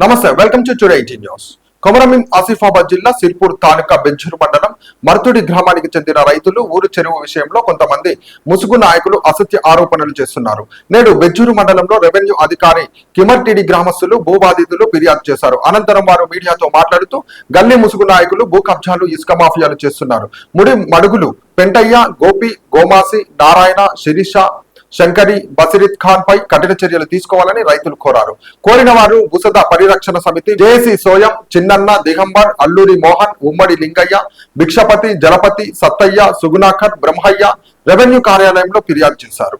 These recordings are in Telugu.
నమస్తే welcome to today eighteen news కొమరమిం Asifabad జిల్లా సిర్పూర్ తాలూకా బెంచూరు మండలం మర్తుడి గ్రామానికి చెందిన రైతులు ఊరు చెరువు విషయంలో కొంతమంది ముసుగు నాయకులు అసత్య ఆరోపణలు చేస్తున్నారు. నేడు బెంచూరు మండలంలో రెవెన్యూ అధికారి కిమర్టిడి గ్రామస్తులు భూబాధితులు ఫిర్యాదు చేశారు. అనంతరం వారు మీడియాతో మాట్లాడుతూ గల్లీ ముసుగు నాయకులు భూ కబ్జాలు ఇసుక మాఫియాలు చేస్తున్నారు. ముడి మడుగులు పెంటయ్య గోపి గోమాసి నారాయణ శిరీష శంకరి బసిరిత్ ఖాన్ పై కఠిన చర్యలు తీసుకోవాలని రైతులు కోరారు. కోరిన వారు భూసద పరిరక్షణ సమితి జేఏసీ సోయం చిన్నన్న దిగంబర్ అల్లూరి మోహన్ ఉమ్మడి లింగయ్య భిక్షపతి జలపతి సత్తయ్య సుగుణాకర్ బ్రహ్మయ్య రెవెన్యూ కార్యాలయంలో ఫిర్యాదు చేశారు.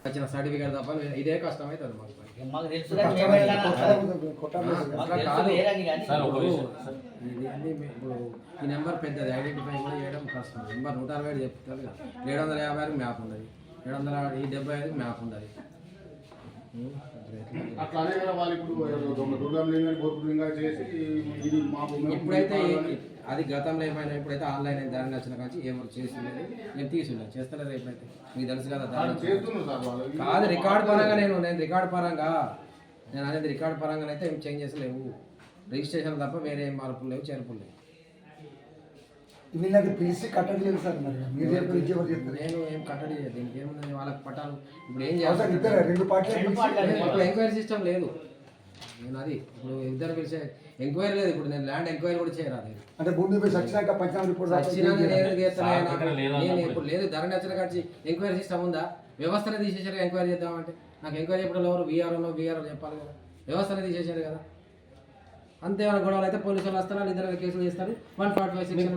ఈ నెంబర్ పెద్దది. ఐడెంటిఫై కూడా చేయడం కష్టం. నెంబర్ నూట అరవై ఐదు చెప్తారు కదా. ఏడు వందల యాభై ఆరు మ్యాప్ ఉన్నది. ఏడు వందల ఈ డెబ్బై ఐదు మ్యాప్ ఉన్నది ఉం? అట్లానే కదా వాళ్ళు ఇప్పుడు దుర్గం చేసి ఇది ఇప్పుడైతే అది గతంలో ఏమైనా ఇప్పుడైతే ఆన్లైన్ అయింది దాని నచ్చిన కానీ ఎవరు చేసింది నేను తీసుండే చేస్తలేదు ఇప్పుడైతే మీకు తెలుసు కదా కాదు రికార్డ్ పరంగా నేను నేను రికార్డ్ పరంగా నేను అనేది రికార్డ్ పరంగా అయితే ఏం చేంజెస్ లేవు రిజిస్ట్రేషన్ తప్ప వేరే ఏం మార్పులు లేవు చేర్పులు లేవు. వీళ్ళకి పిలిచి కట్టట్లేదు సార్ మరి. మీరు చెప్పిన చెప్తారు నేను ఏం కట్టడి చేయలేదు. దీనికి ఏముంది వాళ్ళకి పట్టాలు ఇప్పుడు ఏం చేయాలి ఇద్దరు రెండు పార్టీలు ఎంక్వైరీ సిస్టమ్ లేదు. నేను అది ఇప్పుడు ఇద్దరు పిలిచే ఎంక్వైరీ లేదు. ఇప్పుడు నేను ల్యాండ్ ఎంక్వైరీ కూడా చేయరాదు అంటే భూమి సచ్చినాక పంచాంగ రిపోర్ట్ రాసి వచ్చినా నేను లేదా. ఇప్పుడు లేదు. ధర నచ్చిన కాచి ఎంక్వైరీ సిస్టమ్ ఉందా? వ్యవస్థనే తీసేసారు ఎంక్వైరీ చేద్దామంటే. నాకు ఎంక్వైరీ చెప్పడం ఎవరు వీఆర్ఓ వీఆర్ఓ చెప్పాలి కదా. వ్యవస్థనే తీసేసారు కదా. అంతే ఏమైనా గొడవలు అయితే పోలీసు వాళ్ళు వస్తారు వాళ్ళు ఇద్దరు కేసులు చేస్తారు వన్ ఫార్టీ ఫైవ్ సెక్షన్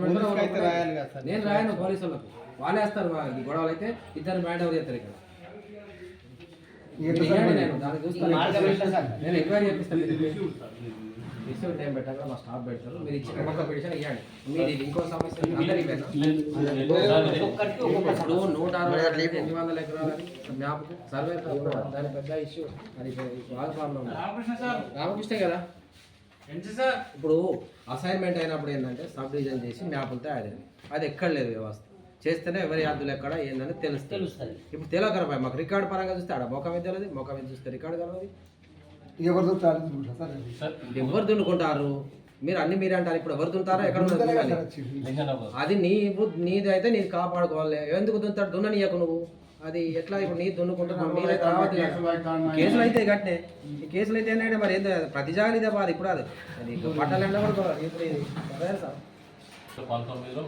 నేను రాయను పోలీసు వాళ్ళకు వాళ్ళే వేస్తారు గొడవలు అయితే ఇద్దరు మ్యాడ్ ఎవరు చేస్తారు ఇక్కడ? నేను ఎంక్వైరీ చేపిస్తాను ఇష్యూ టైం పెట్టాక మా స్టాఫ్ పెడతారు. మీరు ఇచ్చిన మొక్క పిటిషన్ ఇవ్వండి మీరు ఇంకో సమస్య ఇప్పుడు నూట అరవై ఎనిమిది వందల సర్వే. దాని పెద్ద ఇష్యూ అది బాగా ప్రాబ్లం ఉంది. రామకృష్ణ కదా? ఇప్పుడు అసైన్మెంట్ అయినప్పుడు ఏంటంటే సబ్ డివిజన్ చేసి మ్యాపులతో యాడ్ అయ్యింది అది ఎక్కడ లేదు వ్యవస్థ. చేస్తేనే ఎవరి యాదులు ఎక్కడ ఏందని తెలుస్తుంది. తెలుస్తుంది. ఇప్పుడు తెలియకరా మాకు రికార్డ్ పరంగా చూస్తే ఆడ మొక్క మీద తెలియదు మొక్క మీద చూస్తే రికార్డ్ కలవదు ఎవరు. ఎవరు దున్నుకుంటారు? మీరు అన్ని మీరే అంటారు. ఇప్పుడు ఎవరు దున్నుతారో ఎక్కడ ఉన్నది? అది. నీ నీది అయితే నీది కాపాడుకోవాలి. ఎందుకు దున్నుతాడు? దున్ననీయకు నువ్వు. అది ఎట్లా ఇప్పుడు నీ రావద్దు కదా. కేసులు అయితే అన్న- కేసులు అయితే గట్టే ఈ కేసులు అయితే ఏంటంటే మరి ఏందో ప్రతి జాగా ఇదే బాధ ఇప్పుడు అది అది పట్టాలు ఎండ కూడా ఇప్పుడు ఇది. పంతొమ్మిదిలో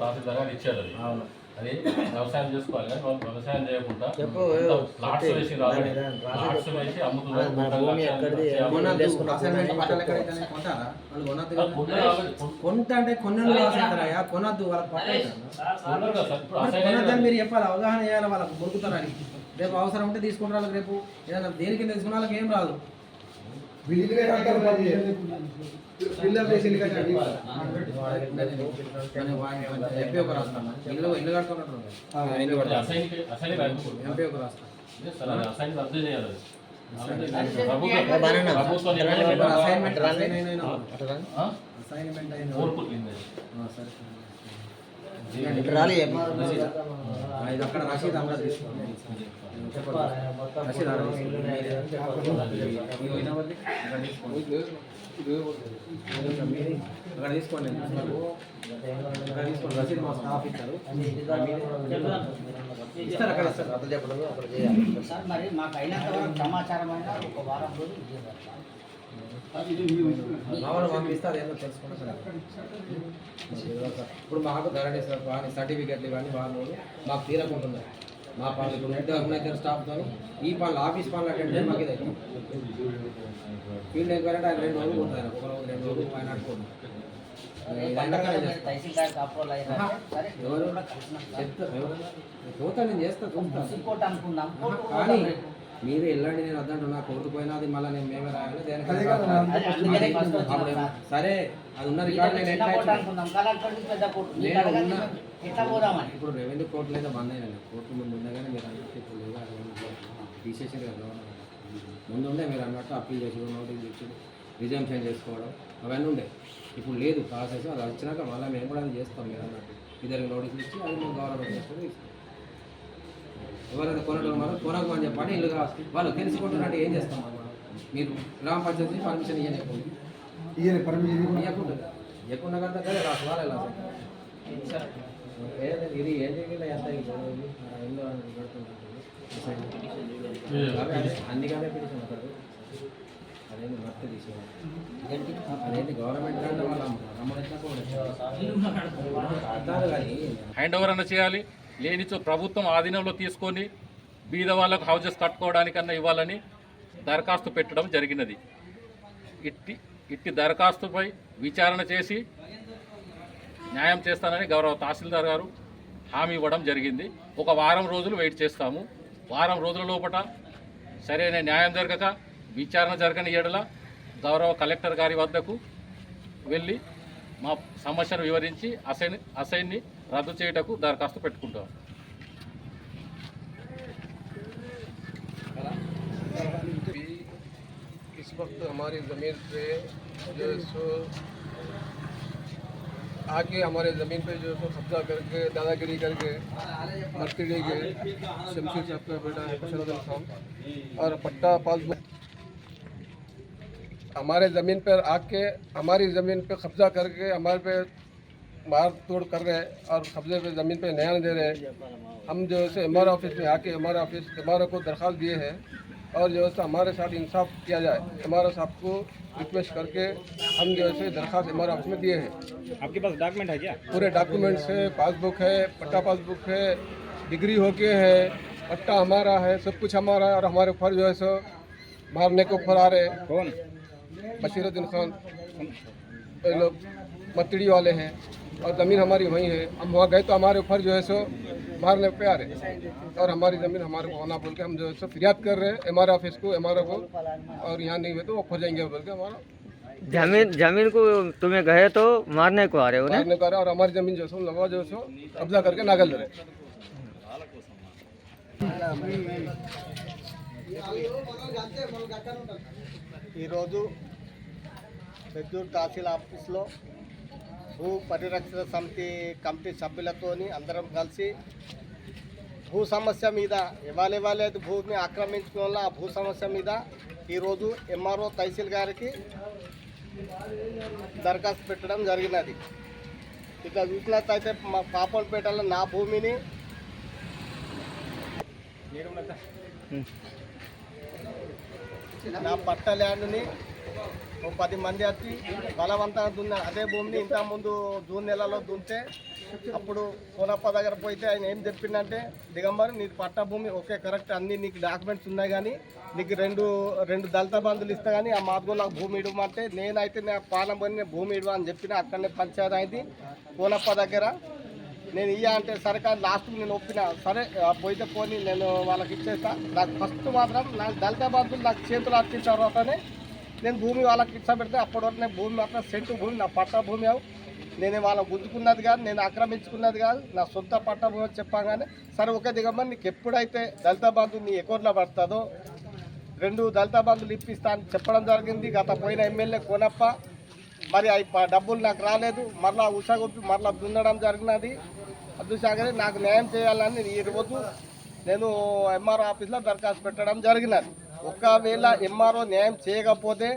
తహసీల్దార్ గారు ఇచ్చారు అది. అవును. అది వ్యవసాయం చేసుకోవాలి కానీ వాళ్ళు వ్యవసాయం చేయకుండా ప్లాట్స్. వేసి రావాలి. ప్లాట్స్ వేసి అమ్ముతున్నారు? లక్షలు కొనద్దు. వాళ్ళకి మరి చెప్పాలి? అవగాహన చేయాలి వాళ్ళకి మురుగుతారని రేపు అవసరం ఉంటే తీసుకుంటారు రేపు. ఏదైనా దేనికి తీసుకున్న వాళ్ళకి ఏం రాదు. పిల్లలు ఇల్లు ఎంపీ ఒక రాస్తాను కట్టుకున్నట్టు. ఎంపీ ఒక రాస్తాను నిబంధనలు అసైన్మెంట్ ఇది అక్కడ రసీదు అందరూ తీసుకోండి. రసీదు అక్కడ తీసుకోండి అక్కడ తీసుకోండి రసీదు మా స్టాఫ్ ఇస్తారు ఇస్తారు అక్కడ ఇస్తారు అక్కడ చెప్పడం అక్కడ చేయాలి సార్ మరి మాకు అయినంత వరకు సమాచారం అయినా ఒక వారం రోజులు ఇవ్వండి. మామూలు పంపిస్తే అదేందో తెలుసుకుంటారు ఇప్పుడు మాకు ధరణి సర్టిఫికెట్లు ఇవన్నీ వాళ్ళు మాకు తీరకుంటున్నాయి మా పనులు ఇప్పుడు నెట్ అగ్నేతర్ స్టాఫ్తో ఈ పనులు ఆఫీస్ పనులు అటెండ్ మాకు ఇది ఫీల్డ్ ఎంక్వైరీ అంటే ఆయన రెండు రోజులు ఆయన ఒక రోజు రెండు రోజులు ఆయన సార్. చెప్తా? పోతా నేను చేస్తా చూస్తా. Municipal court. మీరు వెళ్ళండి నేను వద్దంటున్నా. కోర్టు పోయినా అది మళ్ళీ నేను మేమే రాయాలి దేనికి సార్. అది ఉన్న రికార్డు నేను ఎట్లా కోర్టు కోర్టు ఇప్పుడు రెవెన్యూ కోర్టులు అయితే బంద్ అయినాయి. కోర్టు ముందు ఉండగానే మీరు అన్నట్టు ఇప్పుడు లేదు కోర్టు తీసేసారు కదా ముందు ఉండే మీరు అన్నట్టు అప్పీల్ చేసి నోటీస్ ఇచ్చి రిజంప్షన్ చేసుకోవడం అవన్నీ ఉండే. ఇప్పుడు లేదు ప్రాసెస్ అది వచ్చినాక మళ్ళీ మేము కూడా అది చేస్తాం మీరు అన్నట్టు. ఇద్దరికి నోటీస్ ఇచ్చి అది మేము గవర్నమెంట్ ఇస్తాం ఎవరైతే కొనడం వల్ల కొనకు అని చెప్పండి ఇల్లు వాళ్ళు తెలుసుకుంటున్నట్టు ఏం చేస్తాం మనం? మీరు గ్రామ పంచాయతీ పర్మిషన్ ఇవ్వలేకపోయింది ఈయన పర్మిషన్ ఇవ్వకుండా ఇవ్వకుండా కదా. కదా రాసు వాళ్ళే ఇది ఏం జరిగిందో ఎంత అన్ని కాదే పిలిచిన అక్కడ అదేంటి మట్టి తీసేవాడు అదేంటి? గవర్నమెంట్ వాళ్ళ అర్థాలు కానీ హ్యాండ్ ఓవర్ అన్న చేయాలి. లేనిచో ప్రభుత్వం ఆధీనంలో తీసుకొని బీద వాళ్ళకు హౌజెస్ కట్టుకోవడానికన్నా ఇవ్వాలని దరఖాస్తు పెట్టడం జరిగినది. ఇట్టి ఇట్టి దరఖాస్తుపై విచారణ చేసి న్యాయం చేస్తానని గౌరవ తహసీల్దార్ గారు హామీ ఇవ్వడం జరిగింది. ఒక వారం రోజులు వెయిట్ చేస్తాము. వారం రోజుల లోపల సరైన న్యాయం జరగక విచారణ జరగని ఏడల గౌరవ కలెక్టర్ గారి వద్దకు వెళ్ళి మా సమస్యను వివరించి అసైన్ అసైన్ని రద్దు చేయుటకు దరఖాస్తు పెట్టుకుంటాం भी इस वक्त हमारी ज़मीन पे जो है सो आके हमारे ज़मीन पे जो है सो कब्जा करके दादागिरी करके मर्तड़ी के शमशीर साहब का बेटा है बशरत अली खान और पट्टा पासबुक हमारे ज़मीन पर आके हमारी ज़मीन पर कब्जा करके हमारे पे मार तोड़ कर रहे हैं और कब्जे पे ज़मीन पे नया दे रहे हैं। हम जो है सो एम ऑफ़िस में आके एम ऑफ़िस एम को दरख्वास्त दिए हैं और जो है सो हमारे साथ इंसाफ किया जाए। एम साहब को रिक्वेस्ट करके हम जो है सो दरख्वास्त एम ऑफ़िस में दिए हैं। आपके पास डॉक्यूमेंट है क्या? पूरे डॉक्यूमेंट्स है पासबुक है पट्टा पासबुक है डिग्री होके है पट्टा हमारा है सब कुछ हमारा है और हमारे ऊपर जो है सो मारने को ऊपर आ रहे हैं। कौन? बशीरुद्दीन खान लोग मतड़ी वाले हैं और ज़मीन हमारी वहीं है। हम वहाँ गए तो हमारे ऊपर जो है सो मारने पे आ रहे हैं। और हमारी ज़मीन हमारे को होना बोल के हम जो है सो फरियाद कर रहे हैं एम ऑफ़िस को एम को। और यहाँ नहीं हुए तो वो खो जाएँगे बोल के हमारा। ज़मीन ज़मीन को तुम्हें गए तो मारने को आ रहे हो ना? मारने को आ रहे और हमारी ज़मीन जो है सो लगा जो है सो कब्जा करके नागल रहे బెద్దూరు తహసీల్ ఆఫీస్లో భూ పరిరక్షణ సమితి కమిటీ సభ్యులతోని అందరం కలిసి భూ సమస్య మీద ఇవాళ ఇవ్వలేదు భూమిని ఆక్రమించుకోవాల ఆ భూ సమస్య మీద ఈరోజు ఎంఆర్ఓ తహసీల్ గారికి దరఖాస్తు పెట్టడం జరిగినది. ఇట్లా చూసినట్టయితే మా పాపలపేటలో నా భూమిని నా పట్ట ల్యాండ్ని ఒక పది మంది వచ్చి బలవంతంగా దున్నారు అదే భూమిని ఇంత ముందు జూన్ నెలలో దున్నితే అప్పుడు కోనప్ప దగ్గర పోయితే ఆయన ఏం చెప్పిండంటే దిగంబర్ నీకు పట్ట భూమి ఓకే కరెక్ట్ అన్ని నీకు డాక్యుమెంట్స్ ఉన్నాయి కానీ నీకు రెండు రెండు దళిత బంధువులు ఇస్తా కానీ ఆ మాదిగో నాకు భూమి ఇవ్వమంటే నేనైతే నా పాలన పోయి భూమి ఇవ్వ అని చెప్పిన అక్కడనే పంచాయతీ అయింది. కోనప్ప దగ్గర నేను ఇయ్య అంటే సరే కానీ లాస్ట్కి నేను ఒప్పిన. సరే పోయితే పోని నేను వాళ్ళకి ఇచ్చేస్తా. నాకు ఫస్ట్ మాత్రం నాకు దళిత బంధువులు నాకు చేతులు అర్చిన తర్వాతనే నేను భూమి వాళ్ళకి ఇచ్చా పెడితే అప్పటి వరకు నేను భూమి మాత్రం సెంటు భూమి నా పట్ట భూమి అవు. నేను వాళ్ళ గుంజుకున్నది కాదు నేను ఆక్రమించుకున్నది కాదు నా సొంత పట్ట భూమి చెప్పగానే సరే ఒకే దిగమ్మ నీకు ఎప్పుడైతే దళిత బంధువు నీ అకౌంట్లో పడుతుందో రెండు దళిత బంధువులు ఇప్పిస్తా అని చెప్పడం జరిగింది. గత పోయిన ఎమ్మెల్యే కోనప్ప మరి అవి డబ్బులు నాకు రాలేదు. మరలా ఉషాగొప్పి మరలా దున్నడం జరిగినది. చూసాకనే నాకు న్యాయం చేయాలని ఈ రోజు నేను ఎంఆర్ఓ ఆఫీస్లో దరఖాస్తు పెట్టడం జరిగినది. ఒకవేళ ఎంఆర్ఓ న్యాయం చేయకపోతే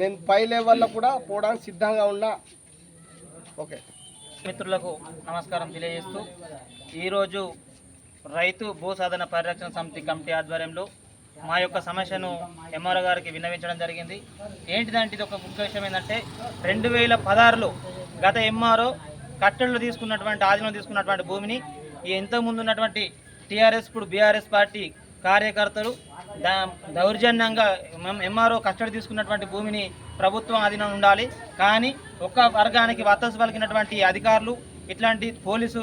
నేను పై లెవెల్లో కూడా పోవడానికి సిద్ధంగా ఉన్నా. ఓకే. మిత్రులకు నమస్కారం తెలియజేస్తూ ఈరోజు రైతు భూ సాధన పరిరక్షణ సమితి కమిటీ ఆధ్వర్యంలో మా యొక్క సమస్యను ఎంఆర్ఓ గారికి విన్నవించడం జరిగింది. ఏంటిదంటే ఇది ఒక ముఖ్య విషయం ఏంటంటే రెండు వేల పదహారులో గత ఎంఆర్ఓ కట్టెలు తీసుకున్నటువంటి ఆధీనం తీసుకున్నటువంటి భూమిని ఇంతకుముందు ఉన్నటువంటి టీఆర్ఎస్ ఇప్పుడు బీఆర్ఎస్ పార్టీ కార్యకర్తలు దా దౌర్జన్యంగా ఎంఆర్ఓ కస్టడీ తీసుకున్నటువంటి భూమిని ప్రభుత్వం అధీనం ఉండాలి. కానీ ఒక్క వర్గానికి వత్తసు పలికినటువంటి అధికారులు ఇట్లాంటి పోలీసు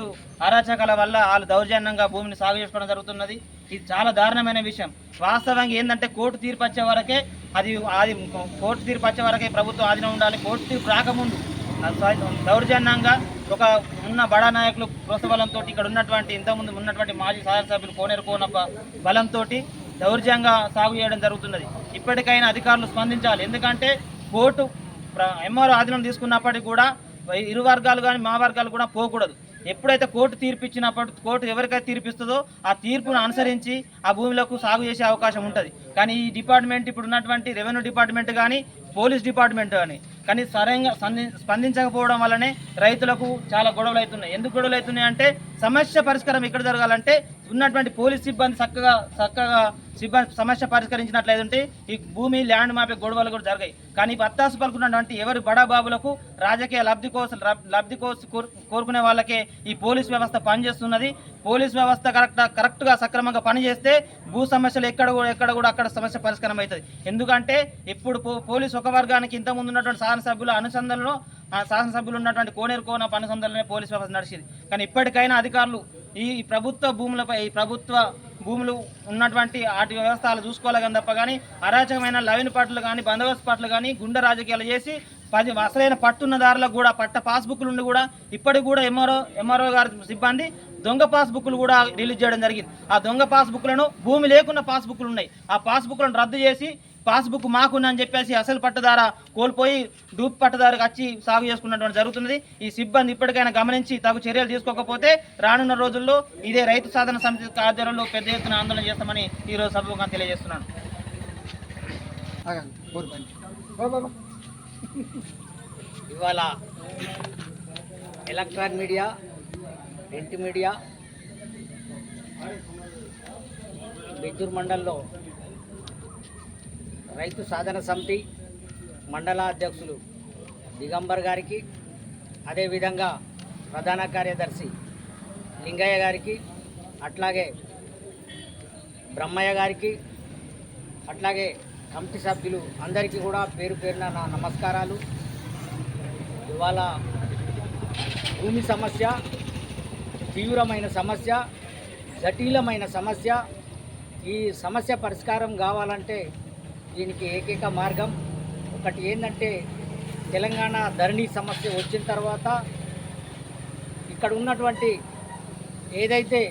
అరాచకాల వల్ల వాళ్ళు దౌర్జన్యంగా భూమిని సాగు చేసుకోవడం జరుగుతున్నది. ఇది చాలా దారుణమైన విషయం. వాస్తవంగా ఏంటంటే కోర్టు తీర్పు వచ్చే వరకే అది అది కోర్టు తీర్పు వచ్చే వరకే ప్రభుత్వం ఆధీనం ఉండాలి. కోర్టు తీర్పు రాకముందు దౌర్జన్యంగా ఒక ఉన్న బడా నాయకులు ప్రోత్సబలంతో ఇక్కడ ఉన్నటువంటి ఇంతకుముందు ఉన్నటువంటి మాజీ శాసనసభ్యులు కోనేరు కోనప్ప బలంతో దౌర్జంగా సాగు చేయడం జరుగుతున్నది. ఇప్పటికైనా అధికారులు స్పందించాలి. ఎందుకంటే కోర్టు ఎంఆర్ఓ ఆధీనం తీసుకున్నప్పటికీ కూడా ఇరు వర్గాలు కానీ మా వర్గాలు కూడా పోకూడదు. ఎప్పుడైతే కోర్టు తీర్పు ఇచ్చినప్పుడు కోర్టు ఎవరికైతే తీర్పిస్తుందో ఆ తీర్పును అనుసరించి ఆ భూములకు సాగు చేసే అవకాశం ఉంటుంది. కానీ ఈ డిపార్ట్మెంట్ ఇప్పుడు ఉన్నటువంటి రెవెన్యూ డిపార్ట్మెంట్ కానీ పోలీస్ డిపార్ట్మెంట్ కానీ కానీ సరైన స్పందించకపోవడం వల్లనే రైతులకు చాలా గొడవలు అవుతున్నాయి. ఎందుకు గొడవలు అవుతున్నాయి అంటే సమస్య పరిష్కారం ఎక్కడ జరగాలంటే ఉన్నటువంటి పోలీస్ సిబ్బంది చక్కగా చక్కగా సిబ్బంది సమస్య పరిష్కరించినట్లయితే ఈ భూమి ల్యాండ్ మాపే గొడవలు కూడా జరిగాయి. కానీ అత్తాసు పలుకున్నటువంటి ఎవరి బడాబాబులకు రాజకీయ లబ్ధి కోసం లబ్ధి కోసం కోరు- కోరుకునే వాళ్ళకే ఈ పోలీస్ వ్యవస్థ పనిచేస్తున్నది. పోలీస్ వ్యవస్థ కరెక్ట్ కరెక్ట్గా సక్రమంగా పనిచేస్తే భూ సమస్యలు ఎక్కడ కూడా ఎక్కడ కూడా అక్కడ సమస్య పరిష్కారం అవుతుంది ఎందుకంటే ఇప్పుడు పో- పోలీస్ ఒక వర్గానికి ఇంతకుముందు ఉన్నటువంటి శాసనసభ్యుల అనుసంధానంలో శాసనసభ్యులు ఉన్నటువంటి కోనేరు కోన అనుసంధానమే పోలీస్ వ్యవస్థ నడిచింది. కానీ ఇప్పటికైనా అధికారులు ఈ ప్రభుత్వ భూములపై ఈ ప్రభుత్వ భూములు ఉన్నటువంటి వాటి వ్యవస్థలు చూసుకోవాలి కానీ తప్ప కానీ అరాచకమైన లవిన పట్లు కానీ బందోబస్తు పట్లు కానీ గుండె రాజకీయాలు చేసి పది అసలైన పట్టున్నదారులకు కూడా పట్ట పాస్బుక్లు ఉండి కూడా ఇప్పటికి కూడా ఎంఆర్ఓ ఎంఆర్ఓ గారి సిబ్బంది దొంగ పాస్బుక్లు కూడా రిలీజ్ చేయడం జరిగింది. ఆ దొంగ పాస్బుక్లను భూమి లేకున్న పాస్బుక్లు ఉన్నాయి. ఆ పాస్బుక్లను రద్దు చేసి పాస్బుక్ మాకున్నని చెప్పేసి అసలు పట్టదార కోల్పోయి డూప్ పట్టదారికి వచ్చి సాగు చేసుకున్నటువంటి జరుగుతున్నది. ఈ సిబ్బంది ఇప్పటికైనా గమనించి తగు చర్యలు తీసుకోకపోతే రానున్న రోజుల్లో ఇదే రైతు సాధన సమితి ఆధ్వర్యంలో పెద్ద ఎత్తున ఆందోళన చేస్తామని ఈరోజు సభగా తెలియజేస్తున్నాను. ఇవాళ electronic media print media Biddur మండల్లో రైతు సాధన సమితి మండల అధ్యక్షులు దిగంబర్ గారికి అదేవిధంగా ప్రధాన కార్యదర్శి లింగయ్య గారికి అట్లాగే బ్రహ్మయ్య గారికి అట్లాగే కమిటీ సభ్యులు అందరికీ కూడా పేరు పేరున నా నమస్కారాలు. ఇవాళ భూమి సమస్య తీవ్రమైన సమస్య జటిలమైన సమస్య. ఈ సమస్య పరిష్కారం కావాలంటే దీనికి ఏకైక మార్గం ఒకటి ఏంటంటే తెలంగాణ ధరణి సమస్య వచ్చిన తర్వాత ఇక్కడ ఉన్నటువంటి ఏదైతే